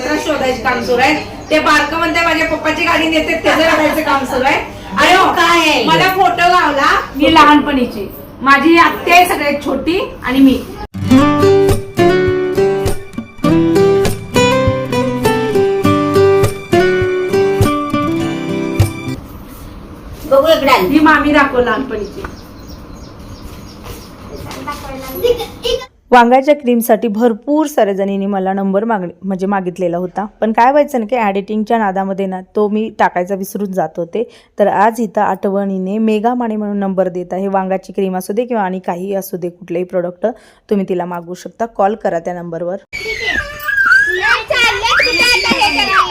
कागदपत्रात शोधायचं काम सुरू आहे. ते बारक म्हणते माझ्या पप्पाची गाडी नेते त्याचं काढायचं काम सुरू आहे. आणि हो, काय आहे? मला फोटो गावला मी लहानपणीची. माझी आत्या आहे सगळ्यात छोटी आणि मी. बघू इकडे आली. ही मामी दाखव लहानपणीची. वांग्याच्या क्रीमसाठी भरपूर साऱ्या जणींनी मला नंबर मागणे म्हणजे मागितलेला होता. पण काय व्हायचं ना की ॲडिटिंगच्या नादामध्ये ना तो मी टाकायचा विसरून जात होते. तर आज इथं आठवणीने मेगा माणी म्हणून नंबर देत आहे. वांगाची क्रीम असू दे किंवा आणि काही असू दे कुठलेही प्रोडक्ट तुम्ही तिला मागवू शकता. कॉल करा त्या नंबरवर. हॅलो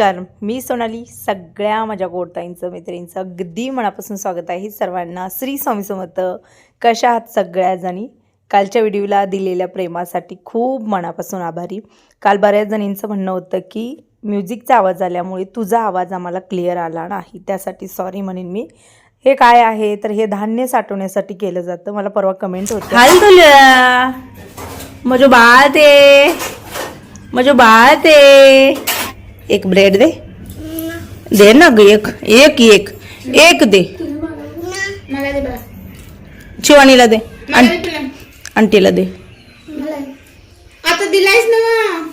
नमस्कार मी सोनाली सगळ्या माझ्या गोडताईंचं मैत्रिणींचं अगदी मनापासून स्वागत आहे. सर्वांना श्री स्वामी समर्थ. कशा आहात सगळ्या जणी? कालच्या व्हिडिओला दिलेल्या प्रेमासाठी खूप मनापासून आभारी. काल बऱ्याच जणींचं म्हणणं होतं की म्युझिकचा आवाज आल्यामुळे तुझा आवाज आम्हाला क्लिअर आला नाही. त्यासाठी सॉरी म्हणेन मी. हे काय आहे? तर हे धान्य साठवण्यासाठी केलं जातं. मला परवा कमेंट होतं हाल तुला. मजो बाळ ते. मजो बाळ ते. एक ब्रेड दे। दे ना ग एक एक एक एक दे। शिवानीला दे। आण- आंटीला दे। आता दिलायस ना.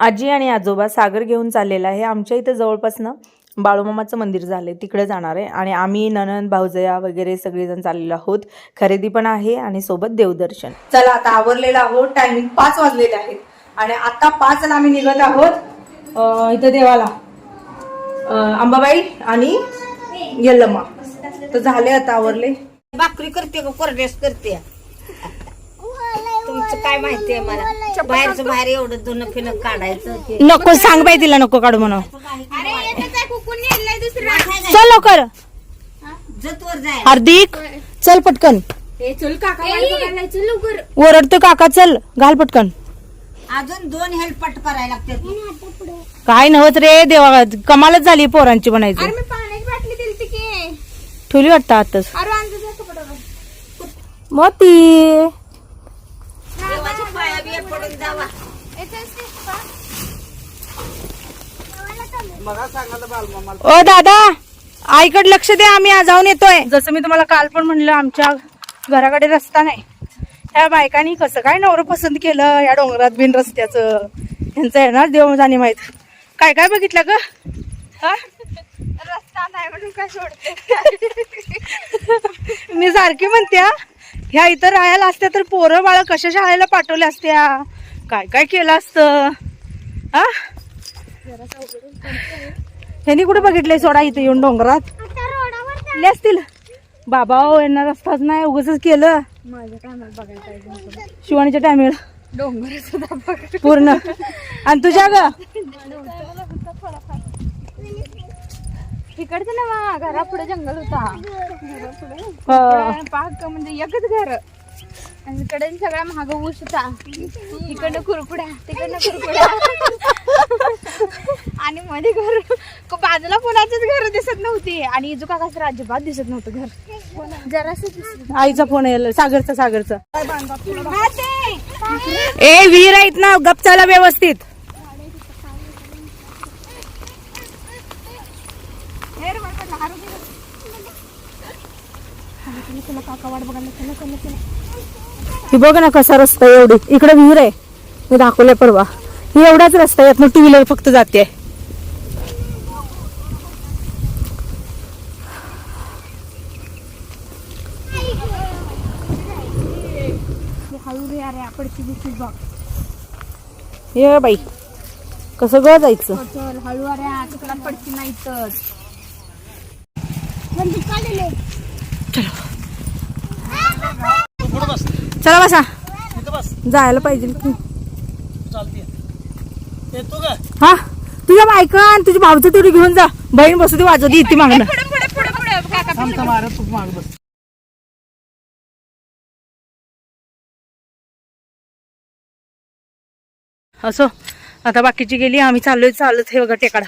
आजी आणि आजोबा सागर घेऊन चाललेला आहे. आमच्या इथं जवळपास ना बाळूमामाचं मंदिर झालंय. तिकडे जाणार आहे. आणि आम्ही ननन भाऊजया वगैरे सगळेजण चाललेलो आहोत. खरेदी पण आहे आणि सोबत देवदर्शन. चला आता आवरलेलं आहोत. टायमिंग पाच वाजलेले आहेत. आणि आता पाचला आम्ही निघत आहोत. इथं देवाला. अं, अंबाबाई आणि यल्लम्मा. तर झाले आता आवरले. भाकरी करते का? कोरडेस करते. तुमचं काय माहितीये मला? बाहेरचं बाहेर एवढं धुणं फिणं काढायचं. नको सांग बाई तिला नको काढू म्हणून. चल लवकर. जतवर जाय. हार्दिक चल पटकन. ओरडतो काका चल घाल पटकन. अजून दोन हेल्पट करायला लागतात काय नव्हत रे देवा कमालच झाली पोरांची म्हणायची. ठेवली वाटतं आताच. मोती. पाया बिया पडून जावा. ओ दादा आईकडे लक्ष द्या आम्ही आज जाऊन येतोय. जसं मी तुम्हाला काल पण म्हणलं आमच्या घराकडे रस्ता नाही. ह्या बायकांनी कसं काय नवरं पसंत केलं? या डोंगरात बिन रस्त्याचं. यांचं आहे ना देव जाणे माहीत. काय काय बघितलं ग? हा? रस्ता नाही म्हणून काय सोडते? मी सारखी म्हणते हा, ह्या इथं राहायला असत्या तर पोरं बाळ कशा शाळेला पाठवल्या असत्या? काय काय केलं असतं? हा? ह्यांनी कुठे बघितले सोडा इथे येऊन डोंगरात? असतील. बाबा हो यांना रस्ताच नाही उगाच केलं. शिवानीच्या टायमिंग डोंगर पूर्ण. आणि तुझ्या ग? ना घरा पुढे जंगल होता. हा. पाक म्हणजे एकच घर. आणि इकडे सगळा महाग ऊस होता. इकडनं कुरकुड्या तिकडनं कुरकुड्या आणि मध्ये घर. बाजूला कोणाचीच घर दिसत नव्हती. आणि इजू काकाच अजिबात दिसत नव्हतं घर. जरास दिसत आईचा फोन यायला सागरचा सागरचा. ए वीर आहेत ना गप चाला व्यवस्थित. ही बघ ना कसा रस्ता एवढी. इकडे विहीर आहे. मी दाखवले परवा. ही एवढाच रस्ता आहे यातनं टू व्हीलर फक्त जाते. रे अरे बघ. ये बाई कसं ग जायचं? हो, चल हळू अरे तुला पडची नाही तर. चला बसा? जायला पाहिजे की. हा? तुझ्या बायका आणि तुझ्या भावचं तेवढी घेऊन जा. बहीण बसू दे वाजवती येते मागणं असो. आता बाकीची गेली आम्ही चाललोय चालत हे बघा टेकाडा.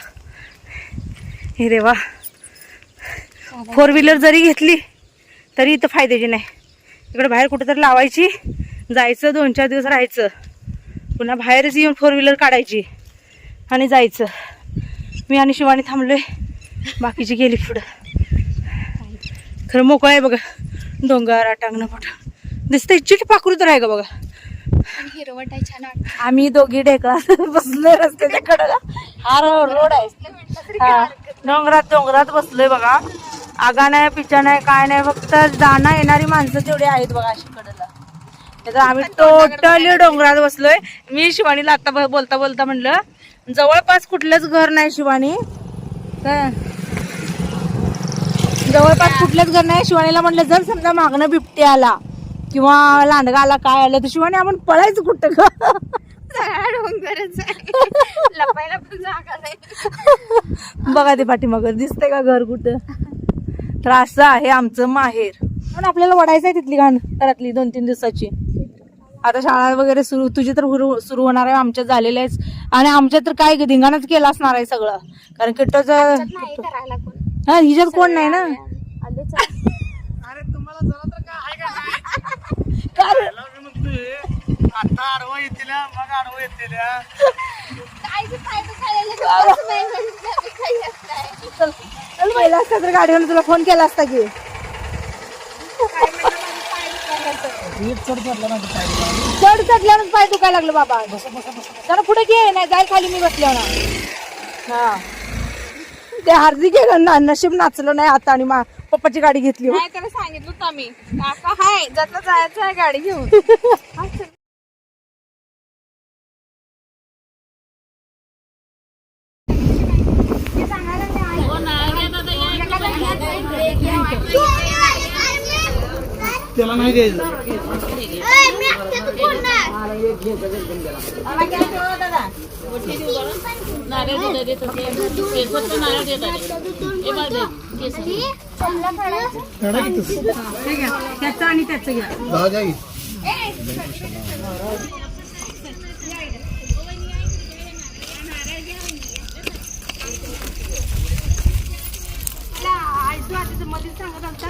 हे देवा. फोर व्हीलर जरी घेतली तरी इथं फायद्याची नाही. इकडे बाहेर कुठेतरी लावायची जायचं दोन चार दिवस राहायचं. पुन्हा बाहेरच येऊन फोर व्हीलर काढायची आणि जायचं. मी आणि शिवानी थांबलोय. बाकीची गेली पुढं. खरं मोकळं आहे बघा. डोंगर टांगणं पट दिसतंय चिट पाखरू तर आहे का बघा. हिरवट आहे छान वाटतं. आम्ही दोघी ढेकळा बसलोय रस्त्याच्या कडेला हा रोड आहे. हा. डोंगरात डोंगरात बसलोय बघा. आगा नाही पिचा नाही काय नाही. फक्त जाणं येणारी माणसं तेवढी आहेत बघा अशी कडेला. नाहीतर आम्ही टोटली डोंगरात बसलोय. मी शिवानीला आता बोलता बोलता म्हणलं जवळपास कुठलंच घर नाही शिवानी. जवळपास कुठलंच घर नाही. शिवानीला म्हणलं जर समजा मागणं बिबटे आला किंवा लांडगा आला काय आलं तर शिवानी आपण पळायचं कुठं आहे. लपायला पण जागा नाही. बघा ते पाठीमाग दिसतंय का घर कुठं? तर असं आहे आमचं माहेर. पण आपल्याला वडायचं आहे तिथली घाण घरातली दोन तीन दिवसाची. आता शाळा वगैरे सुरू तुझी तर सुरू होणार आहे आमच्या झालेल्या आहेच आणि आमच्या तर काय धिंगाणच केला असणार आहे सगळं. कारण किट्टोचं हा हिच्यात कोण नाही ना आले चल. काय? ते फायदा खायला गप्पच नाही म्हणलं, मी काही येत नाही. चल पहिला असता तर गाडीवर तुला फोन केला असता की? चढ चढल्यानंच पाय दुखायला. लागलं बाबा. जरा पुढे घे नाही जाईल खाली मी बसले ना हा. ते हार्दिक नशीब नाचलं नाही आता आणि मा पप्पाची गाडी घेतली नाही त्याला सांगितलं होतं आम्ही काका हाय जातलं जायचं आहे गाडी घेऊन हा, चल. त्याला नाही द्यायचं. त्याचं आणि त्याचं घ्या दहा मध्ये सांगत होता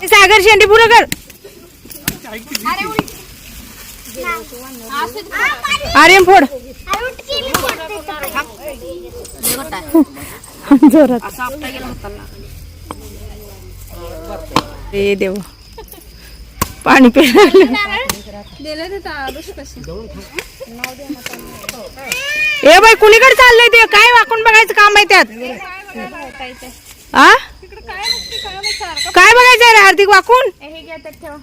ते सागर शेंडी पुरं कर. आर्यन फोड. जोरात. ए देव. पाणी प्यायला ए बाई कुणीकडे चाललंय ते? काय वाकून बघायचं काम आहे त्यात? आ? काय काय बघायचं रे हार्दिक वाकून हे घ्या त्यात ठेवा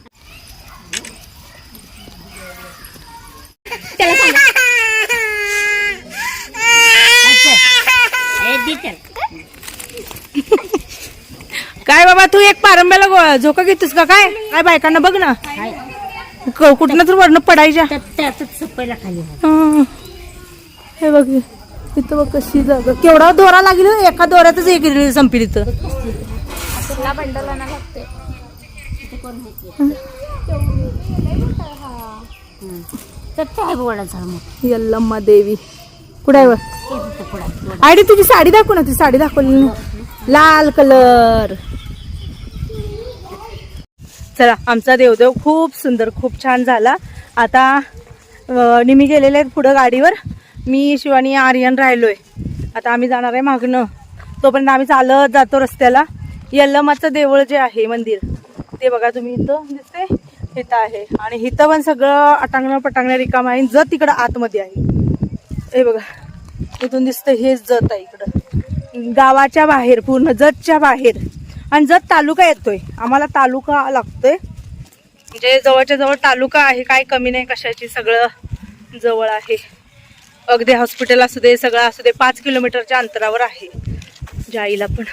काय बाबा तू एक पारंब्याला झोका घेतोस का? काय? काय बायकांना बघ ना. क- कुठनं तर वरण पडायच्या. हं. हे बघ इथं बघ कशी जागा. केवढा दोरा लागली हो, एका दोऱ्यातच एक रील संपली लागते यल्लम्मा देवी. कुठे आहे? आयडी तुझी साडी दाखव ना ती साडी दाखवली ना. लाल कलर. चला आमचा देवदेव खूप सुंदर खूप छान झाला. आता निमी गेलेले आहेत पुढं गाडीवर. मी शिवानी आर्यन राहिलोय. आता आम्ही जाणार आहे मागणं. तोपर्यंत आम्ही चालत जातो रस्त्याला. यल्लमाचं देवळ जे आहे मंदिर ते बघा तुम्ही इथं दिसते इथं आहे. आणि इथं पण सगळं अटांगणं पटांगणं रिकाम आहे. जत तिकडं आतमध्ये आहे. हे बघा इथून दिसतं हेच जत आहे इकडं. गावाच्या बाहेर पूर्ण जतच्या बाहेर. आणि जत तालुका येतोय आम्हाला तालुका लागतोय. म्हणजे जवळच्या जवळ तालुका आहे काय कमी नाही कशाची सगळं जवळ आहे. अगदी हॉस्पिटल असू दे सगळं असू दे पाच किलोमीटरच्या अंतरावर आहे. जाईला पण.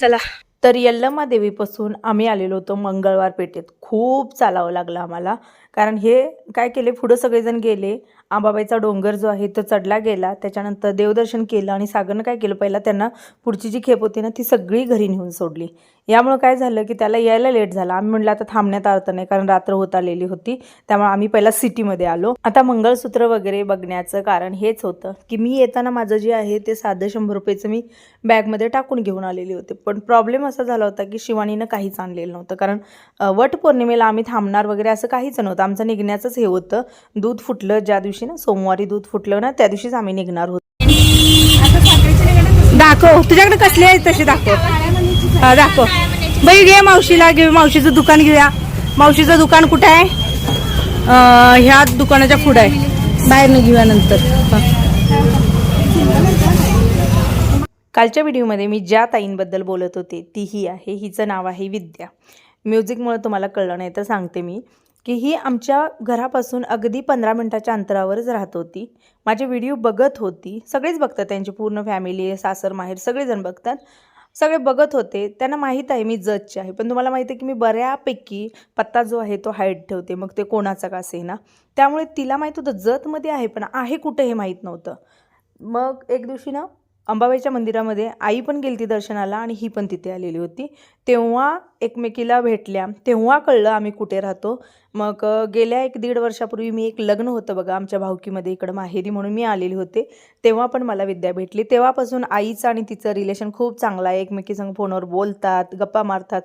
चला. तर यल्लम्मा देवीपासून आम्ही आलेलो होतो मंगळवार पेठेत. खूप चालावं लागलं आम्हाला. कारण हे काय केले पुढं सगळेजण गेले. आंबाबाईचा डोंगर जो आहे तो चढला गेला. त्याच्यानंतर देवदर्शन केलं आणि सागरनं काय केलं? पहिला त्यांना पुढची जी खेप होती ना ती सगळी घरी नेऊन सोडली. यामुळं काय झालं की त्याला यायला लेट झाला. आम्ही म्हटलं आता थांबण्यात अर्थ नाही कारण रात्र होत आलेली होती. त्यामुळे आम्ही पहिला सिटीमध्ये आलो. आता मंगळसूत्र वगैरे बघण्याचं कारण हेच होतं की मी येताना माझं जे आहे ते साधं शंभर रुपयेचं मी बॅगमध्ये टाकून घेऊन आलेले होते. पण प्रॉब्लेम असा झाला होता की शिवानीनं काहीच आणलेलं नव्हतं. कारण वटपौर्णिमेला वट पौर्णिमेला आम्ही थांबणार वगैरे असं काहीच नव्हतं. आमचं निघण्याचंच हे होतं. दूध फुटलं ज्या दिवशी ना सोमवारी दूध फुटलं ना त्या दिवशीच आम्ही निघणार होतो. दाखव तुझ्याकडे कसले आहेत तसे दाखव. हा, दाखव. बाई घे मावशीला घे मावशीचं दुकान घेऊया. मावशीचं दुकान कुठं आहे? अं, ह्या दुकानाच्या पुढं आहे. बाहेर न घेऊया नंतर. हा. कालच्या व्हिडिओमध्ये मी ज्या ताईंबद्दल बोलत होते ती ही आहे. हिचं नाव आहे विद्या. म्युझिकमुळे तुम्हाला कळलं नाही तर सांगते मी. की ही आमच्या घरापासून अगदी पंधरा मिनटाच्या अंतरावरच राहत होती. माझे व्हिडिओ बघत होती. सगळेच बघतात त्यांची पूर्ण फॅमिली सासर माहेर सगळेजण बघतात. सगळे बघत होते. त्यांना माहीत आहे मी जजची आहे. पण तुम्हाला माहिती आहे की मी बऱ्यापैकी पत्ता जो आहे तो हाईट ठेवते. मग ते कोणाचा का असे ना त्यामुळे तिला माहीत होतं जतमध्ये आहे पण आहे कुठे हे माहीत नव्हतं. मग एक दिवशी ना अंबाबाईच्या मंदिरामध्ये आई पण गेली ती दर्शनाला आणि ही पण तिथे आलेली होती. तेव्हा एकमेकीला भेटल्या. तेव्हा कळलं आम्ही कुठे राहतो. मग गेल्या एक दीड वर्षापूर्वी मी एक लग्न होतं बघा आमच्या भावकीमध्ये इकडं माहेरी म्हणून मी आलेली होते. तेव्हा पण मला विद्या भेटली. तेव्हापासून आईचं आणि तिचं रिलेशन खूप चांगलं आहे. एकमेकीसंग फोनवर बोलतात गप्पा मारतात.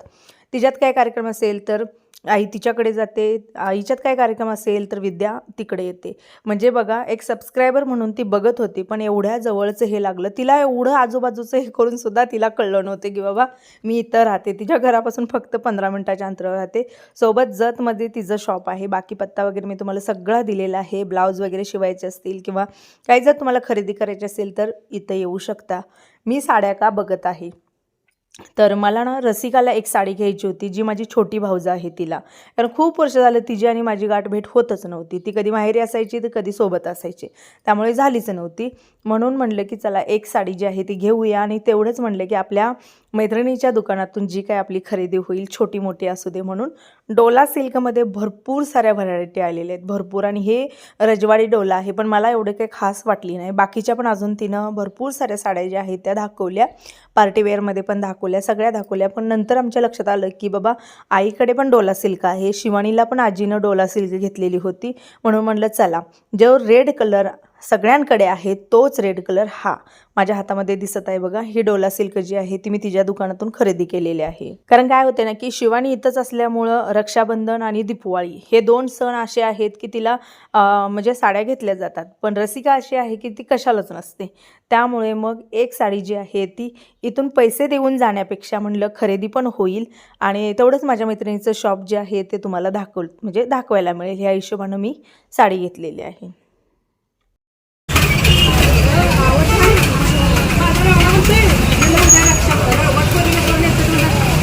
तिच्यात काय कार्यक्रम असेल तर आई तिच्याकडे जाते आईच्यात काय कार्यक्रम असेल तर विद्या तिकडे येते. म्हणजे बघा एक सबस्क्रायबर म्हणून ती बघत होती पण एवढ्या जवळचं हे लागलं. तिला एवढं आजूबाजूचं हे करून सुद्धा तिला कळलं नव्हतं की बाबा मी इथं राहते. तिच्या घरापासून फक्त पंधरा मिनटाच्या अंतरावर राहते. सोबत जतमध्ये तिचं शॉप आहे. बाकी पत्ता वगैरे मी तुम्हाला सगळा दिलेला आहे. ब्लाऊज वगैरे शिवायचे असतील किंवा काही जर तुम्हाला खरेदी करायची असेल तर इथं येऊ शकता. मी साड्या का बघत आहे? तर मला ना रसिकाला एक साडी घ्यायची होती जी माझी छोटी भाऊजा आहे तिला. कारण खूप वर्ष झालं तिची आणि माझी गाठ भेट होतच नव्हती. ती कधी माहेरी असायची तर कधी सोबत असायची. त्यामुळे झालीच नव्हती. म्हणून म्हणलं की चला एक साडी जी आहे ती घेऊया आणि तेवढंच म्हणलं की आपल्या मैत्रिणीच्या दुकानातून जी काय आपली खरेदी होईल छोटी मोठी असू दे म्हणून डोला सिल्कमध्ये भरपूर साऱ्या व्हरायटी आलेल्या आहेत. भरपूर आणि हे रजवाडी डोला आहे पण मला एवढं काही खास वाटली नाही. बाकीच्या पण अजून तिनं भरपूर साऱ्या साड्या ज्या आहेत त्या दाखवल्या. पार्टीवेअरमध्ये पण दाखवल्या सगळ्या दाखवल्या. पण नंतर आमच्या लक्षात आलं की बाबा आईकडे पण डोला सिल्क आहे. शिवानीला पण आजीनं डोला सिल्क घेतलेली होती. म्हणून म्हणलं चला जो रेड कलर सगळ्यांकडे आहे तोच रेड कलर हा. माझ्या हातामध्ये दिसत आहे बघा ही डोला सिल्क जी आहे ती मी तिच्या दुकानातून खरेदी केलेली आहे. कारण काय होते ना की शिवानी इथंच असल्यामुळं रक्षाबंधन आणि दीपवाळी हे दोन सण असे आहेत की तिला म्हणजे साड्या घेतल्या जातात. पण रसिका अशी आहे की ती कशालाच नसते. त्यामुळे मग एक साडी जी आहे ती इथून पैसे देऊन जाण्यापेक्षा म्हणलं खरेदी पण होईल. आणि तेवढंच माझ्या मैत्रिणीचं शॉप जे आहे ते तुम्हाला दाखव म्हणजे दाखवायला मिळेल. ह्या हिशोबानं मी साडी घेतलेली आहे.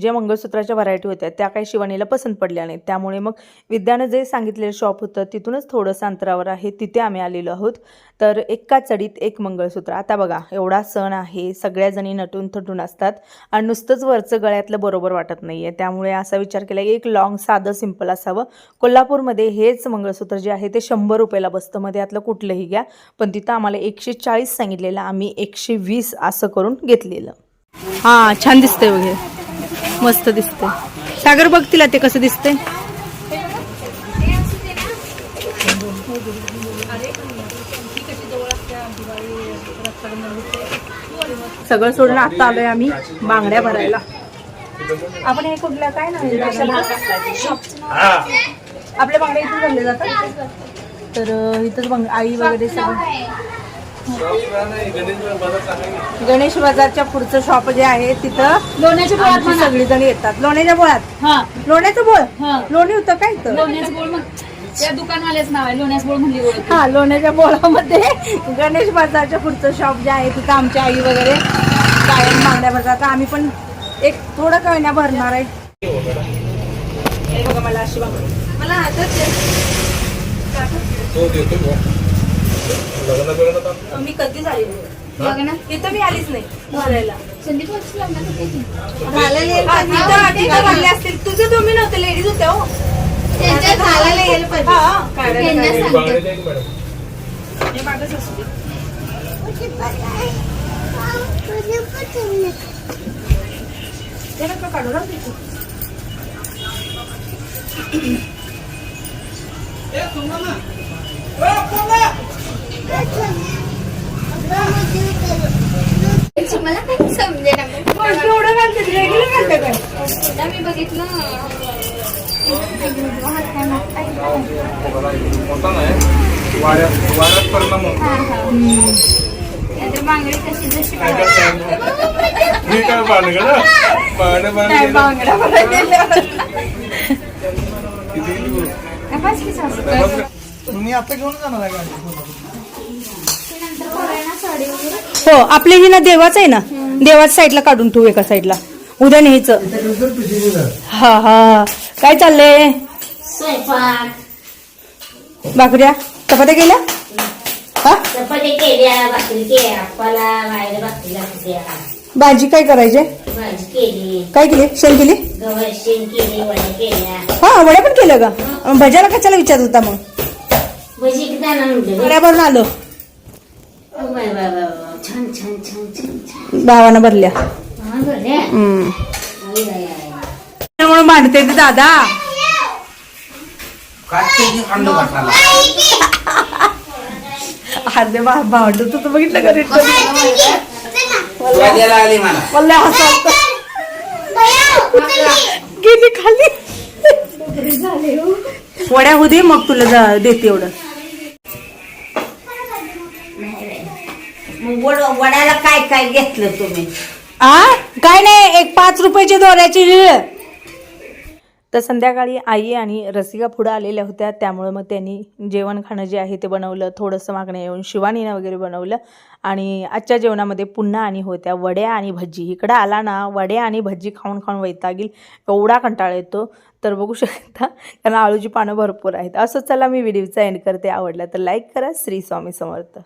जे मंगळसूत्राच्या व्हरायटी होत्या त्या काही शिवानीला पसंत पडल्या नाहीत. त्यामुळे मग विद्यानं जे सांगितलेलं शॉप होतं तिथूनच थोडंसं अंतरावर आहे तिथे आम्ही आलेलो आहोत. तर एका चढीत एक मंगळसूत्र. आता बघा एवढा सण आहे सगळ्याजणी नटून थटून असतात आणि नुसतंच वरचं गळ्यातलं बरोबर वाटत नाही आहे त्यामुळे असा विचार केला की एक लॉंग साधं सिंपल असावं. कोल्हापूरमध्ये हेच मंगळसूत्र जे आहे ते शंभर रुपयाला बसतं. मध्ये यातलं कुठलंही घ्या. पण तिथं आम्हाला एकशे चाळीस सांगितलेलं आम्ही एकशे वीस असं करून घेतलेलं. हां छान दिसतंय वगैरे मस्त दिसते. सागर बघ तिला ते कसं दिसतंय. सगळं सोडून आता आलोय आम्ही बांगड्या भरायला. आपण हे कुठल्या काय नाही आपल्या बांगड्या इथून भरले जातात? तर इथंच बांग आई वगैरे सगळं. गणेश बाजारच्या पुढचं शॉप जे आहे तिथं लोण्याच्या आमची सगळी जण येतात. लोण्याच्या बोळात? लोण्याचं बोळ? लोणी होतं काय इथं? लोण्याचं बोळ मग त्या दुकानवाल्याच नाव आहे लोण्याचं बोळ म्हणली ओळख. हा लोण्याच्या बोळामध्ये गणेश बाजारच्या पुढचं शॉप जे आहे तिथं आमची आई वगैरे कायम मागण्या भरतात. आम्ही पण एक थोडं कळण्या भरणार आहे? हे बघा मला अशी मला आहे. मी कधी झाली इथं मी आलीच नाही भरायला संदीप? हा, तिथं भरले असतील तुझे तुम्ही नव्हते लेडीज होत्या हो त्यांच्या घालायला यायला पाहिजे. हा, काढायला त्यांना काढायला. सांगते. हे मागच असू दे. हे नका काढू राहू दे. मला काही समजेना मग. पण केवढं घालते रेग्युलर घालते काय? एकदा मी बघितलं. बांगडी कशी जशी मी काय. तुम्ही आता घेऊन जाणार आहे गाडी नंतर करूया ना साडी वगैरे हो आपले ही ना देवाचं आहे ना. देवाच्या साईडला काढून ठेवू एका साईडला उद्या न्यायचं हा हा. काय चाललंय? भाकऱ्या? चपात्या केल्या? हा? भाजी काय करायचे? भाजी केली. काय केली? शेण केली? केली हा वड्या पण केल्या का? भज्याला कशाला विचारत होता मग? वड्या भरून आलो. भावानं भरल्या. हा. म्हणून भांडते ते दादा. अर्धे भा भांडत होतं बघितलं का रेट मला हसायचं गेली खाली. वड्या होऊ दे मग तुला जा- देते एवढं. वड- काय काय घेतलं तुम्ही? आ? काय नाही एक पाच रुपयाची दोऱ्याची लिळ तर संध्याकाळी आई आणि रसिका पुढं आलेल्या होत्या त्यामुळे मग त्यांनी जेवण खाणं जे आहे ते बनवलं थोडंसं मागणं येऊन शिवानीनं वगैरे बनवलं. आणि आजच्या जेवणामध्ये पुन्हा आणि होत्या वड्या आणि भजी इकडं आला ना वड्या आणि भजी खाऊन खाऊन वैतागील एवढा कंटाळा येतो. तर बघू शकता कारण आळूची पानं भरपूर आहेत. असं चला मी व्हिडिओचा एंड करते आवडला तर लाईक करा. श्री स्वामी समर्थ.